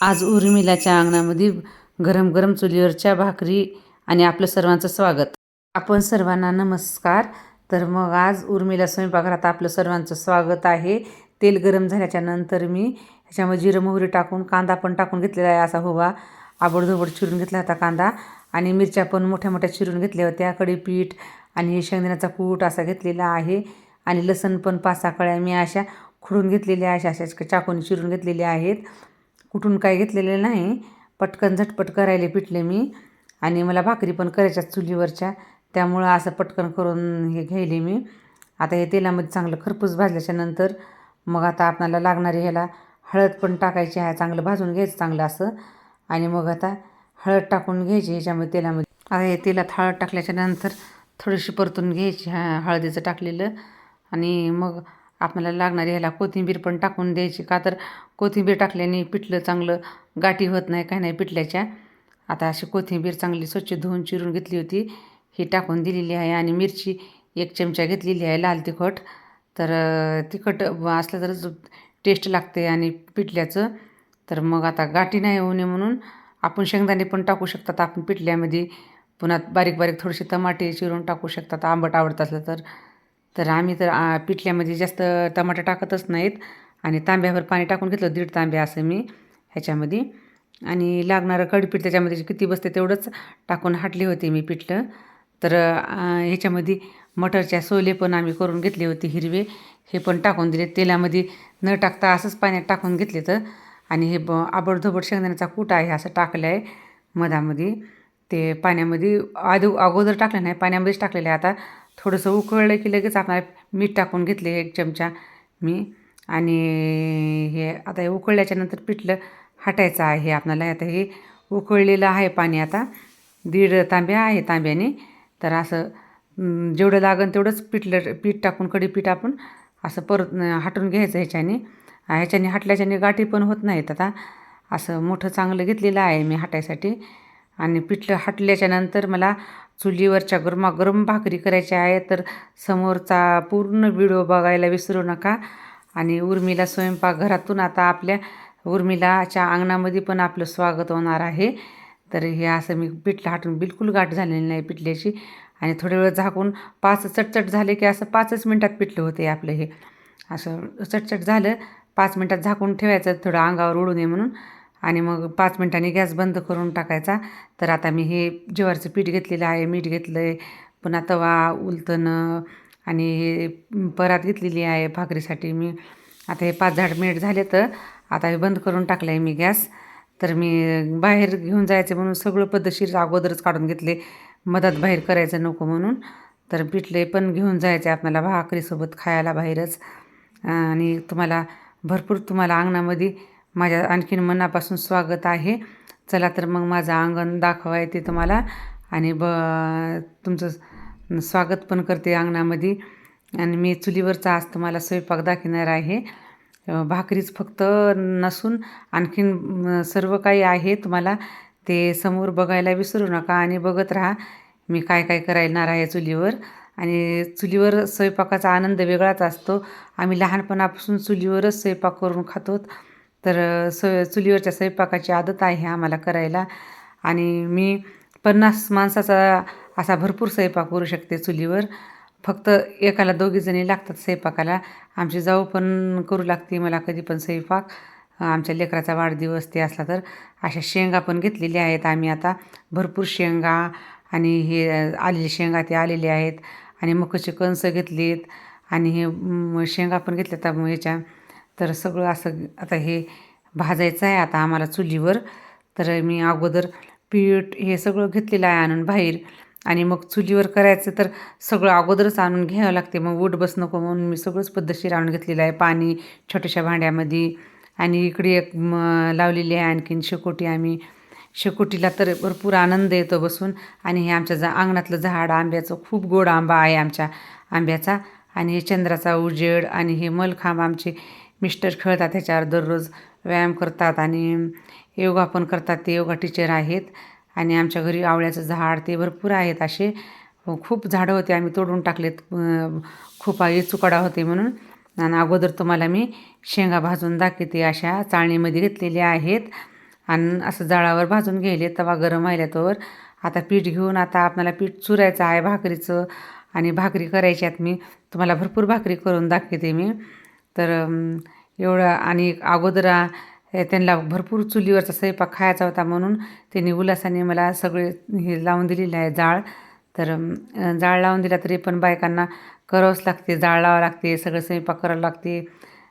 आज उर्मिलाच्या अंगणामध्ये गरम गरम चुलीवरच्या भाकरी आणि आपलं सर्वांचं स्वागत. आपण सर्वांना नमस्कार. तर मग आज उर्मिला स्वयंपाकघरात आपलं सर्वांचं स्वागत आहे. तेल गरम झाल्याच्यानंतर मी ह्याच्यामध्ये जिरं मोहरी टाकून कांदा पण टाकून घेतलेला आहे असा हवा आबडधोबड चिरून घेतला होता कांदा आणि मिरच्या पण मोठ्या मोठ्या चिरून घेतल्या होत्या. कडीपीठ आणि शेंगदाण्याचा कूट असा घेतलेला आहे आणि लसण पण पाच सहा कळ्या मी अशा खुडून घेतलेल्या अशा अशा चाकून चिरून घेतलेल्या आहेत. कुठून काय घेतलेले नाही. पटकन झटपट करायला पिटले मी. आणि मला भाकरी पण करायच्या चुलीवरच्या. त्यामुळं असं पटकन करून हे घ्यायले मी. आता हे तेलामध्ये चांगलं खरपूस भाजल्याच्या नंतर मग आता आपणाला लागणारी ह्याला हळद पण टाकायची आहे. चांगलं भाजून घ्यायचं चांगलं असं. आणि मग आता हळद टाकून घ्यायची ह्याच्यामध्ये तेलामध्ये. आता हे तेलात हळद टाकल्याच्या नंतर थोडीशी परतून घ्यायची. हा हळदीचं टाकलेलं. आणि मग आपल्याला लागणारी ह्याला कोथिंबीर पण टाकून द्यायची. का तर कोथिंबीर टाकल्याने पिठलं चांगलं गाठी होत नाही काय नाही पिठल्याच्या. आता अशी कोथिंबीर चांगली स्वच्छ धुवून चिरून घेतली होती. ही टाकून दिलेली आहे आणि मिरची एक चमचा घेतलेली आहे लाल तिखट. तर तिखट असलं तरच टेस्ट लागते आणि पिठल्याचं. तर मग आता गाठी नाही होऊ नये म्हणून आपण शेंगदाणे पण टाकू शकतात. आपण पिठल्यामध्ये पुन्हा बारीक बारीक थोडेसे टमाटे चिरून टाकू शकतात. आंबट आवडत असलं तर. तर आम्ही तर पिठल्यामध्ये जास्त टमाटर टाकतच नाहीत. आणि तांब्यावर पाणी टाकून घेतलं दीड तांब्या असं मी ह्याच्यामध्ये. आणि लागणारं कडपीठ त्याच्यामध्ये किती बसते तेवढंच टाकून हाटले होते मी पिठलं. तर ह्याच्यामध्ये मटरच्या सोले पण आम्ही करून घेतले होते हिरवे. हे पण टाकून दिले. तेलामध्ये न टाकता असंच पाण्यात टाकून घेतले तर. आणि हे ब आबडधोबड शेंगदाण्याचा कूट आहे असं टाकलं आहे मधामध्ये. ते पाण्यामध्ये आधी अगोदर टाकलं नाही पाण्यामध्येच टाकलेलं आहे आता. थोडंसं उकळलं की लगेच आपण मीठ टाकून घेतले एक चमचा. मी आणि हे आता हे उकळल्याच्या नंतर पिठलं हटायचं आहे आपल्याला आता हे उकळलेलं आहे पाणी आता. दीड तांब्या आहे तांब्याने. तर असं जेवढं लागेल तेवढंच पिठलं पीठ टाकून कडी पीठ आपण असं परत हटून घ्यायचं ह्याच्याने. ह्याच्याने हटल्याच्याने गाठी पण होत नाहीत आता. असं मोठं चांगलं घेतलेलं आहे मी हटायसाठी. आणि पिठलं हटल्याच्यानंतर मला चुलीवरच्या गरमागरम भाकरी करायच्या आहे तर समोरचा पूर्ण व्हिडिओ बघायला विसरू नका. आणि उर्मिला स्वयंपाकघरातून आता आपल्या उर्मिलाच्या अंगणामध्ये पण आपलं स्वागत होणार आहे. तर हे असं मी पिठलं हाटून बिलकुल गाठ झालेली नाही पिठल्याची. आणि थोडे वेळ झाकून पाच चटचट झाले की असं पाचच मिनटात पिठलं होते आपलं हे. असं चटचट झालं पाच मिनटात झाकून ठेवायचं थोडं अंगावर उडू नये म्हणून. आणि मग पाच मिनटांनी गॅस बंद करून टाकायचा. तर आता मी हे ज्वारीचं पीठ घेतलेलं आहे मीठ घेतलं आहे पुन्हा तवा उलतणं आणि हे परात घेतलेली आहे भाकरीसाठी मी. आता हे पाच झाड मिनिट झाले तर आता हे बंद करून टाकलं आहे मी गॅस. तर मी बाहेर घेऊन जायचं म्हणून सगळं पद्धतशीर अगोदरच काढून घेतले. मधात बाहेर करायचं नको म्हणून. तर पिठले पण घेऊन जायचे आपल्याला भाकरीसोबत खायला बाहेरच. आणि तुम्हाला भरपूर तुम्हाला अंगणामध्ये माझ्या आणखीन मनापासून स्वागत आहे. चला तर मग माझं अंगण दाखवाय ते तुम्हाला. आणि ब तुमचं स्वागत पण करते अंगणामध्ये. आणि मी चुलीवरचा आज तुम्हाला स्वयंपाक दाखवणार आहे. भाकरीच फक्त नसून आणखीन सर्व काही आहे तुम्हाला. ते समोर बघायला विसरू नका आणि बघत राहा मी काय काय करायणार आहे चुलीवर. आणि चुलीवर स्वयंपाकाचा आनंद वेगळाच असतो. आम्ही लहानपणापासून चुलीवरच स्वयंपाक करून खातो. तर स चुलीवरच्या स्वयंपाकाची आदत आहे आम्हाला करायला. आणि मी पन्नास माणसाचा असा भरपूर स्वयंपाक करू शकते चुलीवर. फक्त एकाला दोघीजणी लागतात स्वयंपाकाला. आमची जाऊ पण करू लागते मला कधी पण स्वयंपाक. आमच्या लेकराचा वाढदिवस ते असला तर. अशा शेंगा पण घेतलेल्या आहेत आम्ही आता. भरपूर शेंगा आणि हे आलेले शेंगा ते आलेले आहेत. आणि मकाचे कणसं घेतलीत. आणि हे शेंगा पण घेतल्यात ह्याच्या तर सगळं असं आता हे भाजायचं आहे आता आम्हाला चुलीवर. तर मी अगोदर पीठ हे सगळं घेतलेलं आहे आणून बाहेर. आणि मग चुलीवर करायचं तर सगळं अगोदरच आणून घ्यावं लागते. मग उठ बस नको म्हणून मी सगळंच पद्धतशीर आणून घेतलेलं आहे. पाणी छोट्याशा भांड्यामध्ये. आणि इकडे एक लावलेली आहे आणखीन शेकोटी आम्ही. शेकोटीला तर भरपूर आनंद येतो बसून. आणि हे आमच्या जा अंगणातलं झाड आंब्याचं खूप गोड आंबा आहे आमच्या आंब्याचा. आणि हे चंद्राचा उजेड आणि हे मलखांब आमचे मिस्टर खेळतात त्याच्यावर दररोज व्यायाम करतात आणि योगा पण करतात. ते योगा टीचर आहेत आणि आमच्या घरी आवळ्याचं झाड ते भरपूर आहेत असे. खूप झाडं होते आम्ही तोडून टाकलेत. खूप चुकाडा होते म्हणून. आणि अगोदर तुम्हाला मी शेंगा भाजून दाखवते अशा चाळणीमध्ये घेतलेल्या आहेत. आणि असं जाळावर भाजून घ्यायले तवा गरम व्हायला आता पीठ घेऊन आता आपल्याला पीठ चुरायचं आहे भाकरीचं. आणि भाकरी करायच्यात मी. तुम्हाला भरपूर भाकरी करून दाखवते मी. तर एवढं आणि अगोदर त्यांना भरपूर चुलीवरचा स्वयंपाक खायचा होता म्हणून त्यांनी उल्हासाने मला सगळे हे लावून दिलेले आहे जाळ. तर जाळ लावून दिला तरी पण बायकांना करावंच लागते जाळ लावावं लागते सगळं स्वयंपाक करावं लागते.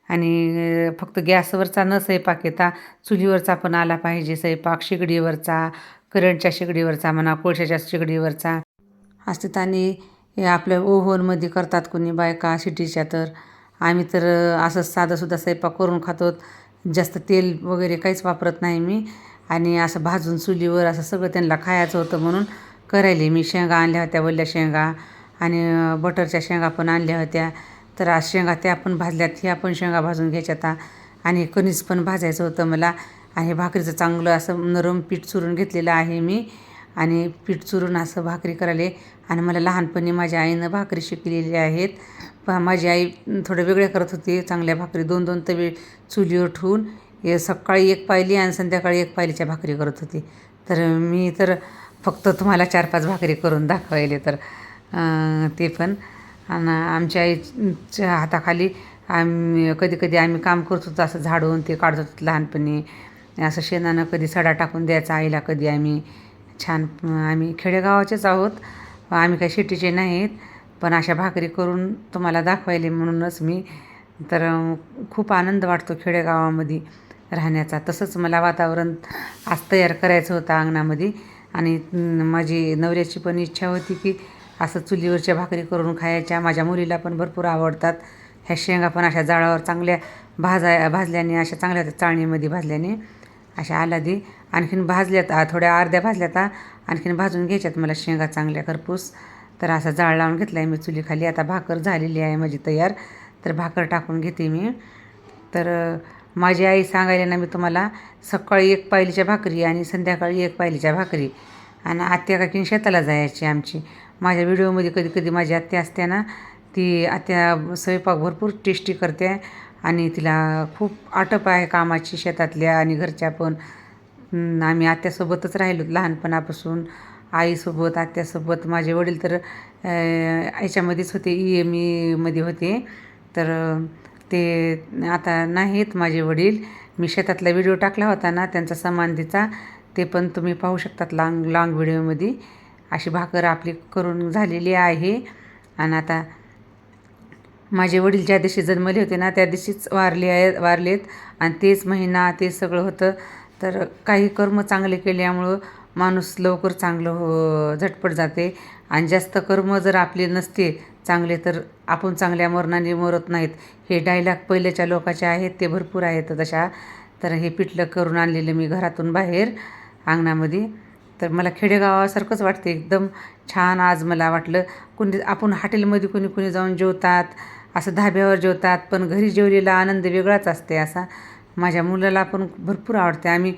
आणि फक्त गॅसवरचा न स्वयंपाक येता चुलीवरचा पण आला पाहिजे स्वयंपाक शेगडीवरचा करंटच्या शेगडीवरचा म्हणा कोळशाच्या शेगडीवरचा. असतात आणि आपल्या ओव्हनमध्ये करतात कोणी बायका सिटीच्या तर. आम्ही तर असं साधंसुद्धा स्वयंपाक करून खातो. जास्त तेल वगैरे काहीच वापरत नाही मी. आणि असं भाजून चुलीवर असं सगळं त्यांना खायचं होतं म्हणून करायले मी. शेंगा आणल्या होत्या वल्ल्या शेंगा आणि बटरच्या शेंगा पण आणल्या होत्या. तर आज शेंगा त्या पण भाजल्यात ह्या पण शेंगा भाजून घ्यायच्या आता आणि कणीस पण भाजायचं होतं मला. आणि भाकरीचं चांगलं असं नरम पीठ चुरून घेतलेलं आहे मी. आणि पीठ चुरून असं भाकरी करायले. आणि मला लहानपणी माझ्या आईनं भाकरी शिकलेली आहेत. प माझी आई थोडं वेगळ्या करत होती चांगल्या भाकरी. दोन दोन तवे चुलीवर ठेवून हे सकाळी एक पायली आणि संध्याकाळी एक पायलीच्या भाकरी करत होती. तर मी तर फक्त तुम्हाला चार पाच भाकरी करून दाखवायले तर ते पण. आणि आमच्या आईच्या हाताखाली आम्ही कधी कधी आम्ही काम करत होतो असं झाडून ते काढत होतो लहानपणी. असं शेणानं कधी सडा टाकून द्यायचा आईला कधी आम्ही छान आम्ही खेडेगावाचेच आहोत. आम्ही काही शेतीचे नाहीत पण अशा भाकरी करून तुम्हाला दाखवायले म्हणूनच मी. तर खूप आनंद वाटतो खेडेगावामध्ये राहण्याचा. तसंच मला वातावरण आज तयार करायचं होतं अंगणामध्ये. आणि माझी नवऱ्याची पण इच्छा होती की असं चुलीवरच्या भाकरी करून खायच्या. माझ्या मुलीला पण भरपूर आवडतात. ह्या शेंगा पण अशा जाळावर चांगल्या भाजा भाजल्याने अशा चांगल्या चाळणीमध्ये भाजल्याने अशा आलादी आणखीन भाजल्यात थोड्या अर्ध्या भाजल्यात आणखीन भाजून घ्यायच्यात मला शेंगा चांगल्या खरपूस. तर असा जाळ लावून घेतला आहे मी चुलीखाली. आता भाकर झालेली आहे माझी तयार. तर भाकर टाकून घेते मी. तर माझी आई सांगायला ना मी तुम्हाला सकाळी एक पायलीच्या भाकरी आणि संध्याकाळी एक पायलीच्या भाकरी. आणि आत्या काकीन शेताला जायची आमची. माझ्या व्हिडिओमध्ये कधी कधी माझी आत्या असते ना ती आत्या स्वयंपाक भरपूर टेस्टी करते आणि तिला खूप आटप आहे कामाची शेतातल्या आणि घरच्या पण. आम्ही आत्यासोबतच राहिलो लहानपणापासून. आईसोबत आत्यासोबत. माझे वडील तर याच्यामध्येच होते ई एम ईमध्ये होते. तर ते आता नाहीत माझे वडील. मी शेतातला व्हिडिओ टाकला होता ना त्यांचा समाधीचा ते पण तुम्ही पाहू शकतात लाँग लाँग व्हिडिओमध्ये. अशी भाकर आपली करून झालेली आहे. आणि आता माझे वडील ज्या दिवशी जन्मले होते ना त्या दिवशीच वारले आहे वारलेत. आणि तेच महिना ते सगळं होतं. तर काही कर्म चांगले केल्यामुळं माणूस लवकर चांगलं हो झटपट जाते. आणि जास्त कर्म जर आपले नसते चांगले तर आपण चांगल्या मरणाने मरत नाहीत. हे डायलॉग पहिल्याच्या लोकाचे आहेत ते भरपूर आहेत तशा. तर हे पिठलं करून आणलेलं मी घरातून बाहेर अंगणामध्ये. तर मला खेडेगावासारखंच वाटते एकदम. छान आज मला वाटलं. कोणी आपण हॉटेलमध्ये कोणी कोणी जाऊन जेवतात असं धाब्यावर जेवतात पण घरी जेवलेला आनंद वेगळाच असते असा. माझ्या मुलाला पण भरपूर आवडते. आम्ही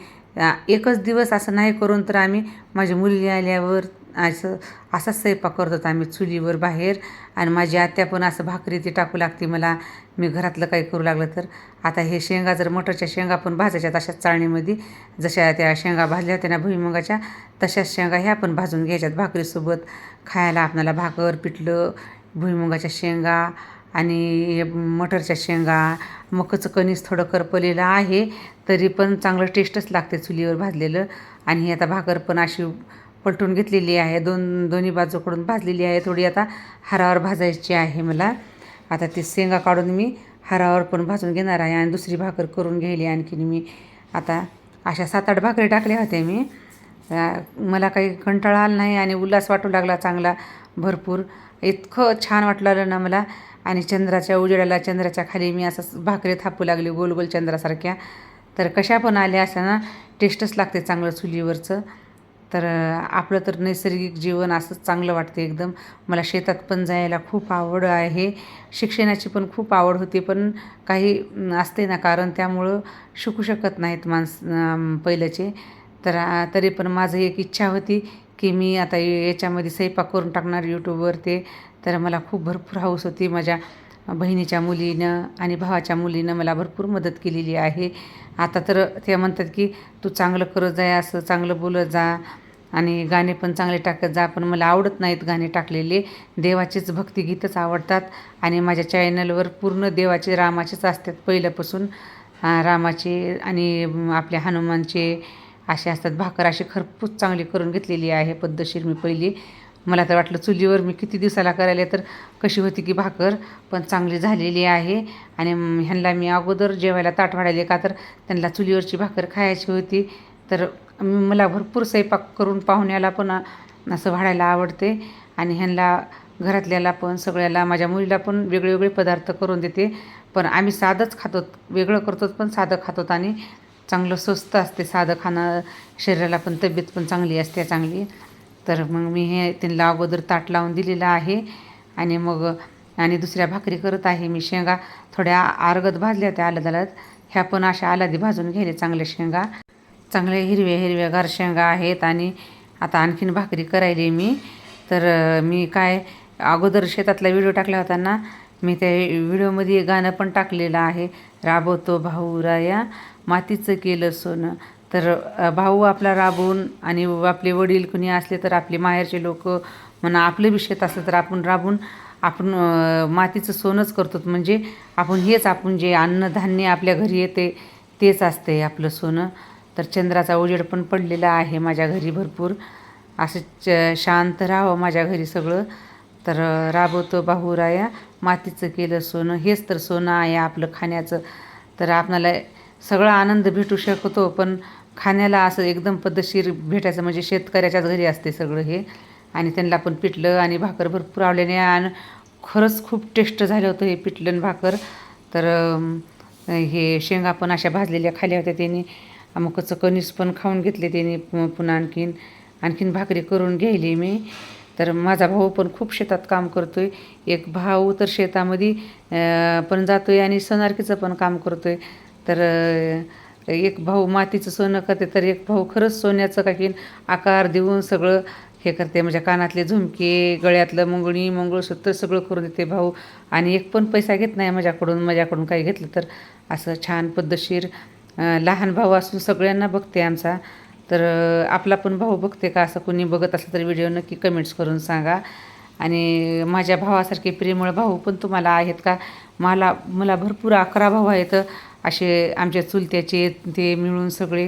एकच दिवस असं नाही करून तर आम्ही माझ्या मुली आल्यावर असं असाच स्वयंपाक करत होतो आम्ही चुलीवर बाहेर. आणि माझी आत्या पण असं भाकरी ती टाकू लागते मला. मी घरातलं काही करू लागलं तर. आता हे शेंगा जर मटरच्या शेंगा पण भाजायच्या तशाच चाळणीमध्ये. जशा त्या शेंगा भाजल्या होत्या ना भुईमुगाच्या तशाच शेंगा ह्या पण भाजून घ्यायच्यात भाकरीसोबत. खायला आपणाला भाकर पिठलं भुईमुगाच्या शेंगा आणि मटरच्या शेंगा मकाचं कणीस थोडं करपलेलं आहे तरी पण चांगलं टेस्टच लागते चुलीवर भाजलेलं. आणि ही आता भाकर पण अशी पलटून घेतलेली आहे. दोन दोन्ही बाजूकडून भाजलेली आहे. थोडी आता हारावर भाजायची आहे मला. आता ती शेंगा काढून मी हारावर पण भाजून घेणार आहे. आणि दुसरी भाकर करून घ्यायली आणखीन मी. आता अशा सात आठ भाकरी टाकल्या होत्या मी. मला काही कंटाळा आला नाही आणि उल्हास वाटू लागला चांगला भरपूर. इतकं छान वाटलं ना मला. आणि चंद्राच्या उजेडाला चंद्राच्या खाली मी असं भाकरी थापू लागली गोल गोल चंद्रासारख्या. तर कशा पण आल्या असं ना टेस्टच लागते चांगलं चुलीवरचं. तर आपलं तर नैसर्गिक जीवन असंच चांगलं वाटते एकदम. मला शेतात पण जायला खूप आवड आहे. शिक्षणाची पण खूप आवड होती पण काही असते ना कारण त्यामुळं शिकू शकत नाहीत माणस पहिल्याचे. तर तरी पण माझं एक इच्छा होती की मी आता याच्यामध्ये स्वयंपाक करून टाकणार यूट्यूबवर ते तर मला खूप भरपूर हाऊस होती. माझ्या बहिणीच्या मुलीनं आणि भावाच्या मुलीनं मला भरपूर मदत केलेली आहे. आता तर ते म्हणतात की तू चांगलं करत जाय असं चांगलं बोलत जा आणि गाणे पण चांगले टाकत जा. पण मला आवडत नाहीत गाणे टाकलेले. देवाचेच भक्तिगीतच आवडतात आणि माझ्या चॅनलवर पूर्ण देवाचे रामाचेच असतात पहिल्यापासून. रामाचे आणि आपल्या हनुमानचे असे असतात. भाकर अशी खरपूस चांगली करून घेतलेली आहे पद्धतशीर मी पहिली. मला तर वाटलं चुलीवर मी किती दिवसाला करायला तर कशी होती की भाकर पण चांगली झालेली आहे. आणि ह्यांना मी अगोदर जेवायला ताट वाढायले का तर त्यांना चुलीवरची भाकर खायची होती. तर मला भरपूर स्वयंपाक करून पाहुण्याला पण असं वाढायला आवडते. आणि ह्यांना घरातल्याला पण सगळ्याला माझ्या मुलीला पण वेगळे वेगळे पदार्थ करून देते. पण आम्ही साधंच खातो वेगळं करतो पण साधं खातो. आणि चांगलं स्वस्त असते साधं खाणं शरीराला पण तब्येत पण चांगली असते चांगली. तर मग मी हे त्यांना अगोदर ताट लावून दिलेलं आहे. आणि मग आणि दुसऱ्या भाकरी करत आहे मी शेंगा. थोड्या आरगत भाजल्या त्या आलं ह्या पण अशा आलादी भाजून घ्यायला चांगल्या शेंगा. चांगल्या हिरव्या हिरव्यागार शेंगा आहेत आणि आता आणखीन भाकरी करायली मी. तर मी काय अगोदर शेतातला व्हिडिओ टाकला होता ना मी त्या व्हिडिओमध्ये गाणं पण टाकलेलं आहे. राबवतो भाऊ राया. मातीचं केलं सोनं. तर भाऊ आपला राबवून आणि आपले वडील कुणी असले तर आपले माहेरचे लोक म्हणा आपलं बी शेत असलं तर आपण राबून आपण मातीचं सोनंच करतो. म्हणजे आपण हेच आपण जे अन्नधान्य आपल्या घरी येते तेच असते आपलं सोनं. तर चंद्राचा उजेड पण पडलेला आहे माझ्या घरी भरपूर. असं च शांत राहावं माझ्या घरी सगळं. तर राबवतो बाहुराया मातीचं केलं सोनं हेच तर सोनं आहे आपलं खाण्याचं. तर आपणाला सगळा आनंद भेटू शकतो पण खाण्याला असं एकदम पद्धतशीर भेटायचं म्हणजे शेतकऱ्याच्याच घरी असते सगळं हे. आणि त्यांना पण पिठलं आणि भाकर भरपूर आवडल्याने आणि खरंच खूप टेस्ट झालं होतं हे पिठलं आणि भाकर. तर हे शेंगा पण अशा भाजलेल्या खाल्या होत्या त्यांनी. अमुकचं कणीस पण खाऊन घेतले त्यांनी पु- पुन्हा आणखीन. आणखीन भाकरी करून घ्यायली मी. तर माझा भाऊ पण खूप शेतात काम करतो आहे एक भाऊ तर शेतामध्ये पण जातो आहे आणि सोनारकीचं पण काम करतो आहे तर एक भाऊ मातीचं सोनं करते तर एक भाऊ खरंच सोन्याचं काही आकार देऊन सगळं हे करते. म्हणजे कानातले झुमके गळ्यातलं मुंगणी मंगळसूत्र सगळं करून देते भाऊ. आणि एक पण पैसा घेत नाही माझ्याकडून माझ्याकडून काही घेतलं तर. असं छान पद्धतशीर लहान भाऊ असून सगळ्यांना बघते आमचा. तर आपला पण भाऊ बघते का? असं कोणी बघत असलं तर व्हिडिओ नक्की कमेंट्स करून सांगा. आणि माझ्या भावासारखे प्रेमळ भाऊ पण तुम्हाला आहेत का? मला मला भरपूर अकरा भाऊ आहेत. असे आमच्या चुलत्याचे ते मिळून सगळे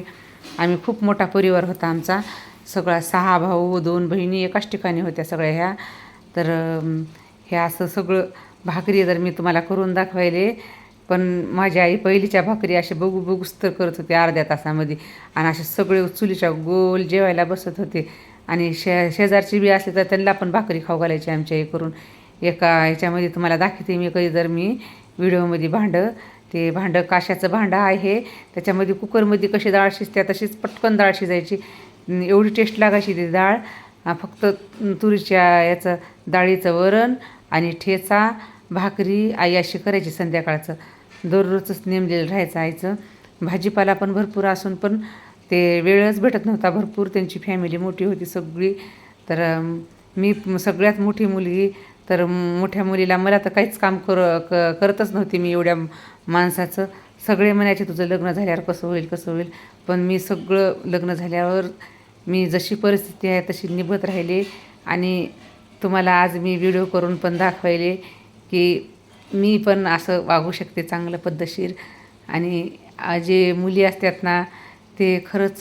आम्ही खूप मोठा परिवार होता आमचा. सगळा सहा भाऊ दोन बहिणी एकाच ठिकाणी होत्या सगळ्या ह्या. तर हे असं सगळं भाकरी जर मी तुम्हाला करून दाखवायले पण माझी आई पहिलीच्या भाकरी असे बघू बघूच तर करत होते अर्ध्या तासामध्ये. आणि असे सगळे चुलीच्या गोल जेवायला बसत होते. आणि शे शेजारची बी असले तर त्यांना पण भाकरी खाऊ घालायची आमच्या हे करून. एका ह्याच्यामध्ये तुम्हाला दाखवते मी कधी जर मी व्हिडिओमध्ये भांडं. ते भांडं काशाचं भांडं आहे. त्याच्यामध्ये कुकरमध्ये कशी डाळ शिजते तशीच पटकन डाळ शिजायची. एवढी टेस्ट लागायची ती डाळ. फक्त तुरीच्या याचं डाळीचं वरण आणि ठेचा भाकरी आई अशी करायची संध्याकाळचं. दररोजच नेमलेलं राहायचं आईचं. भाजीपाला पण भरपूर असून पण ते वेळच भेटत नव्हता भरपूर. त्यांची फॅमिली मोठी होती सगळी. तर मी सगळ्यात मोठी मुलगी. तर मोठ्या मुलीला मला तर काहीच काम कर क करतच नव्हती मी एवढ्या माणसाचं. सगळे म्हणायचे तुझं लग्न झाल्यावर कसं होईल कसं होईल? पण मी सगळं लग्न झाल्यावर मी जशी परिस्थिती आहे तशी निभत राहिले. आणि तुम्हाला आज मी व्हिडिओ करून पण दाखवायले. की मी पण असं वागू शकते चांगलं पद्धतशीर. आणि जे मुली असतात ना ते खरंच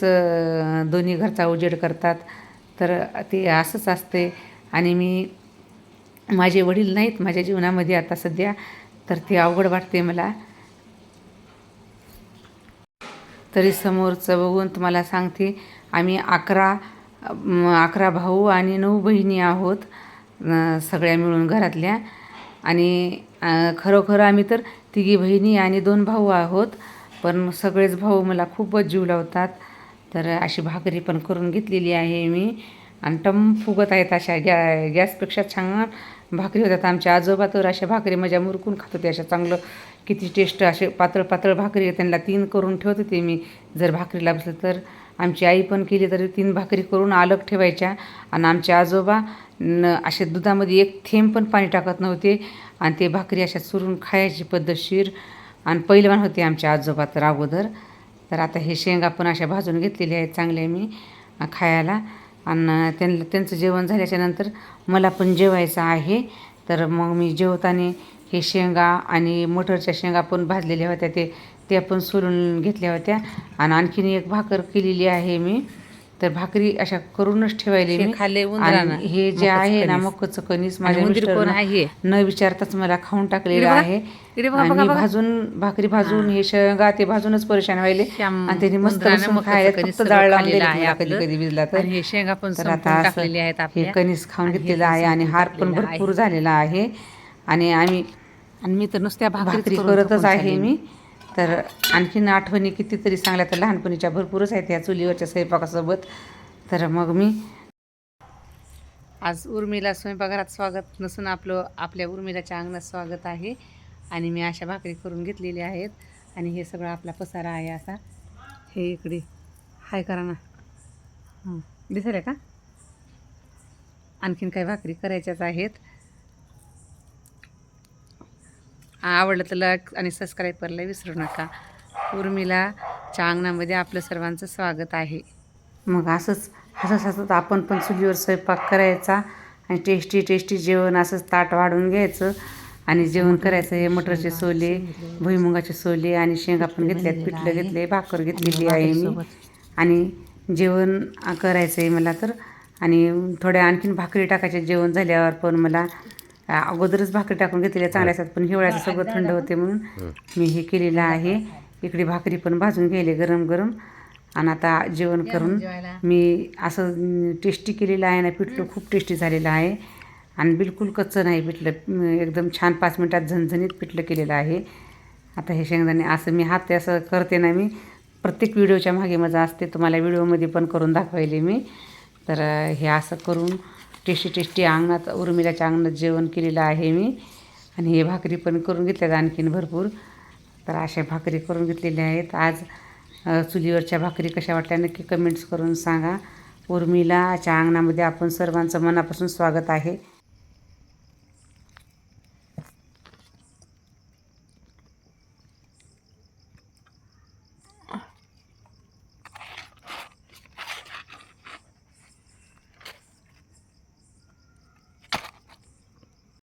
दोन्ही घरचा उजेड करतात. तर ते असंच असते. आणि मी माझे वडील नाहीत माझ्या जीवनामध्ये आता सध्या. तर ते अवघड वाटते मला. तरी समोरचं बघून तुम्हाला सांगते आम्ही अकरा अकरा भाऊ आणि नऊ बहिणी आहोत सगळ्या मिळून घरातल्या. आणि खरोखर आम्ही तर तिघी बहिणी आणि दोन भाऊ आहोत पण सगळेच भाऊ मला खूपच जीव लावतात. तर अशी भाकरी पण करून घेतलेली आहे मी. आणि टम फुगत आहेत अशा गॅ गॅसपेक्षा छान भाकरी होतात. आमच्या आजोबा तर अशा भाकरी माझ्या मुरकून खात होते. अशा चांगलं किती टेस्ट असे पातळ पातळ भाकरी त्यांना तीन करून ठेवत होते मी. जर भाकरीला बसलं तर आमची आई पण केली तरी तीन भाकरी करून अलग ठेवायच्या. आणि आमचे आजोबा न असे दुधामध्ये एक थेंब पण पाणी टाकत नव्हते. आणि ते भाकरी अशा चुरून खायची पद्धतशीर. आणि पहिलवान होते आमच्या आजोबा तर अगोदर. तर आता हे शेंगा पण अशा भाजून घेतलेले आहेत चांगले मी खायला. आणि त्यांना त्यांचं जेवण झाल्याच्यानंतर मला पण जेवायचं आहे. तर मग मी जेवताना हे शेंगा आणि मटरच्या शेंगा पण भाजलेल्या होत्या. ते त्या पण सोलून घेतल्या होत्या. आणि आणखीन एक भाकर केलेली आहे मी. तर भाकरी अशा करूनच ठेवायली हे मी. खाल्ले हे जे मकाचं आहे ना. मक्कचं कणीस माझ्या न विचारताच मला खाऊन टाकलेलं. आहे. भाजून भाकरी भाजून हे. शेंगा ते भाजूनच परेशान व्हायले. आणि त्यांनी मस्त मकाचं फक्त डाळ कधी. कधी भिजला तर. हे शेंगा पण आता हे कणीस खाऊन घेतलेलं आहे आणि हार पण भरपूर. झालेला आहे. आणि आम्ही आणि मी तर नुसत्या भाकरी भाकरी करतच आहे मी. तर आणखीन आठवणी कितीतरी चांगल्या तर लहानपणीच्या भरपूरच आहेत या चुलीवरच्या स्वयंपाकासोबत. तर मग मी आज उर्मिला स्वयंपाकघरात स्वागत नसून आपलं आपल्या उर्मिलाच्या अंगणात स्वागत आहे. आणि मी अशा भाकरी करून घेतलेल्या आहेत. आणि हे सगळं आपला पसारा आहे असा हे इकडे. हाय करा ना. हं, दिसेल का? आणखीन काही भाकरी करायच्याच आहेत. आवडलं तर लाईक आणि सबस्क्राईब करायला विसरू नका. उर्मिला अंगणामध्ये आपलं सर्वांचं स्वागत आहे. मग असंच हसत हसत आपण पण चुलीवर स्वयंपाक करायचा आणि टेस्टी टेस्टी जेवण असंच ताट वाढून घ्यायचं आणि जेवण करायचं. हे मटरचे सोले भुईमुगाचे सोले आणि शेंगा पण घेतल्यात पिठलं घेतले भाकर घेतलेली आहे मी. आणि जेवण करायचं आहे मला तर. आणि थोड्या आणखीन भाकरी टाकायचे जेवण झाल्यावर पण मला अगोदरच भाकरी टाकून घेतलेल्या चांगल्या असतात पण हिवाळ्याचं सगळं थंड होते म्हणून मी हे केलेलं आहे. इकडे भाकरी पण भाजून घ्यायले गरम गरम. आणि आता जेवण करून मी असं टेस्टी केलेलं आहे ना पिठलं खूप टेस्टी झालेलं आहे. आणि बिलकुल कच्चं नाही पिठलं. एकदम छान पाच मिनटात झणझणीत पिठलं केलेलं आहे. आता हे शेंगदाणे असं मी हात असं करते ना मी. प्रत्येक व्हिडिओच्या मागे माझं असते तुम्हाला व्हिडिओमध्ये पण करून दाखवायले मी. तर हे असं करून टेस्टी टेस्टी अंगणात उर्मिलाच्या अंगणात जेवण केलेलं आहे मी. आणि हे भाकरी पण करून घेतल्यात आणखीन भरपूर. तर अशा भाकरी करून घेतलेल्या आहेत. आज चुलीवरच्या भाकरी कशा वाटल्या नक्की कमेंट्स करून सांगा. उर्मिलाच्या अंगणामध्ये आपण सर्वांचं मनापासून स्वागत आहे.